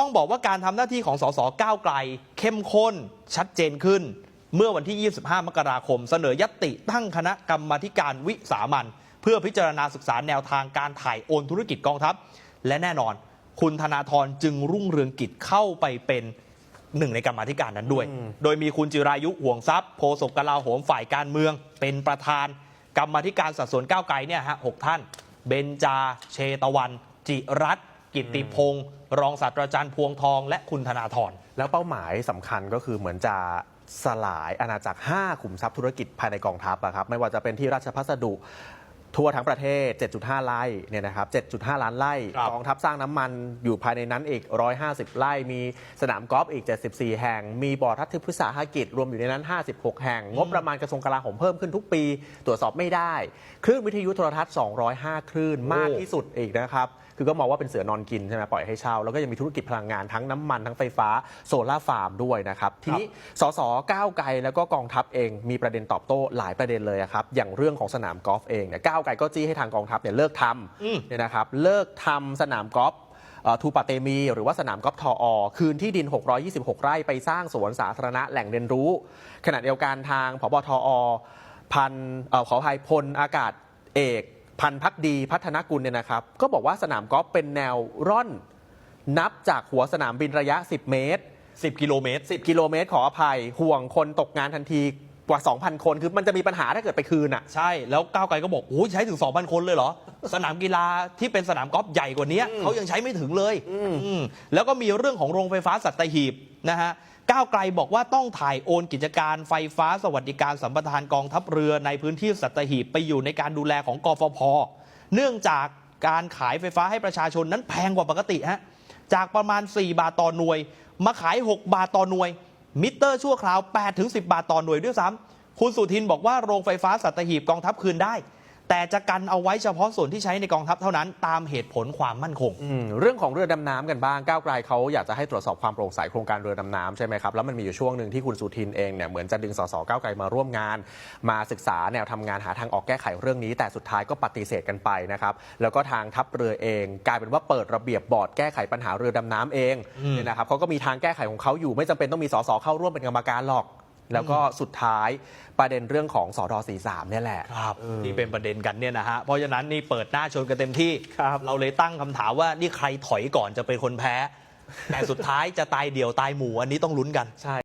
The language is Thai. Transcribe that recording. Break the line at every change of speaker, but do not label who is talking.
ต้องบอกว่าการทำหน้าที่ของสสก้าวไกล เข้มข้น ชัดเจนขึ้น เมื่อวันที่ 25 มกราคม เสนอยตติตั้งคณะกรรมาธิการวิสามันเพื่อพิจารณาศึกษาแนวทางการถ่ายโอนธุรกิจกองทัพ และแน่นอน คุณธนาธรจึงรุ่งเรืองกิจเข้าไปเป็นหนึ่งในกรรมาธิการนั้นด้วย โดยมีคุณจิรายุห่วงทรัพย์โฆษกกลาโหมฝ่ายการเมือง เป็นประธาน กรรมาธิการสัดส่วนก้าวไกลเนี่ยฮะหกท่าน เบนจา เชตวัน จิรัตน์ กิตติพงศ์รองศาสตราจารย์พวงทอง และคุณธนาธร
แล้วเป้าหมายสำคัญก็คือเหมือนจะสลายอาณาจักร 5 ขุมทรัพย์ธุรกิจภายในกองทัพอะครับ ไม่ว่าจะเป็นที่ราชพัสดุ ทั่วทั้งประเทศ 7.5 ไร่เนี่ยนะครับ 7.5 ล้านไร่
ครับ
กองทัพสร้างน้ำมันอยู่ภายในนั้นอีก 150 ไร่ มีสนามกอล์ฟอีก 74 แห่ง มีบ่อทัศน์พฤกษาหกิจรวมอยู่ในนั้น 56 แห่ง งบประมาณกระทรวงกลาโหมเพิ่มขึ้นทุกปี ตรวจสอบไม่ได้ คลื่นวิทยุโทรทัศน์ 205 คลื่นมากที่สุดอีกนะครับ คือก็มองว่าเป็นเสือนอนกินใช่ไหมปล่อยให้เช่า แล้วก็ยังมีธุรกิจพลังงานทั้งน้ำมันทั้งไฟฟ้าโซลาร์ฟาร์มด้วยนะครับ ทีนี้สสก้าวไกลแล้วก็กองทัพเองมีประเด็นตอบโต้หลายประเด็นเลยอะครับ อย่างเรื่องของสนามกอล์ฟเองเนี่ยก้าวไกลก็จี้ให้ทางกองทัพเนี่ยเลิกท
อืมำ
เนี่ยนะครับเลิกทำสนามกอล์ฟเอ่อทูปาเตมี หรือว่าสนามกอล์ฟทออคืนที่ดิน 626 ไร่ไปสร้างสวนสาธารณะแหล่งเรียนรู้ ขณะเดียวกันทางพบทอพันเออขออภัยพลอากาศเอกพันพักดีพัฒนกุลเนี่ยนะครับ ก็บอกว่าสนามกอล์ฟเป็นแนวร่อน นับจากหัวสนามบินระยะ 10 เมตร
10 กิโลเมตร
10 กิโลเมตรขออภัยห่วงคนตกงานทันที กว่า 2,000 คนคือมันจะมีปัญหาถ้าเกิดไปคืนอะ
ใช่ แล้วก้าวไกลก็บอกโอ้ยใช้ถึง 2,000 คนเลยเหรอ สนามกีฬาที่เป็นสนามกอล์ฟใหญ่กว่านี้เขายังใช้ไม่ถึงเลยอืมแล้วก็มีเรื่องของโรงไฟฟ้าสัตหีบนะฮะก้าวไกลบอกว่าต้องถ่ายโอนกิจการไฟฟ้าสวัสดิการสัมปทานกองทัพเรือในพื้นที่สัตหีบไปอยู่ในการดูแลของกฟผเนื่องจากการขายไฟฟ้าให้ประชาชนนั้นแพงกว่าปกติฮะจากประมาณ 4 บาทต่อหน่วย มาขาย 6 บาทต่อหน่วย มิเตอร์ชั่วคราว 8-10 บาทต่อหน่วยด้วยซ้ำคุณสุทินบอกว่าโรงไฟฟ้าสัตหีบกองทัพคืนได้ แต่จะกันเอาไว้เฉพาะส่วนที่ใช้ในกองทัพเท่านั้นตามเหตุผลความมั่นคง
อืมเรื่องของเรือดำน้ำกันบ้างก้าวไกลเขาอยากจะให้ตรวจสอบความโปร่งใสโครงการเรือดำน้ำใช่ไหมครับแล้วมันมีอยู่ช่วงหนึ่งที่คุณสุทินเองเนี่ยเหมือนจะดึงสสก้าวไกลมาร่วมงาน มาศึกษาแนวทำงานหาทางออกแก้ไขเรื่องนี้ แต่สุดท้ายก็ปฏิเสธกันไปนะครับแล้วก็ทางทัพเรือเอง กลายเป็นว่าเปิดระเบียบบอร์ดแก้ไขปัญหาเรือดำน้ำเอง
อืม
เนี่ยนะครับเขาก็มีทางแก้ไขของเขาอยู่ไม่จำเป็นต้องมีสสเข้าร่วมเป็นกรรมการหรอก แล้วก็สุดท้ายประเด็นเรื่องของสอด43เนี่ยแหละ
ครับที่เป็นประเด็นกันเนี่ยนะฮะเพราะฉะนั้นนี่เปิดหน้าชนกันเต็มที่
ครับ
เราเลยตั้งคำถามว่านี่ใครถอยก่อนจะเป็นคนแพ้ แต่สุดท้ายจะตายเดี่ยวตายหมู่อันนี้ต้องลุ้นกัน
ใช่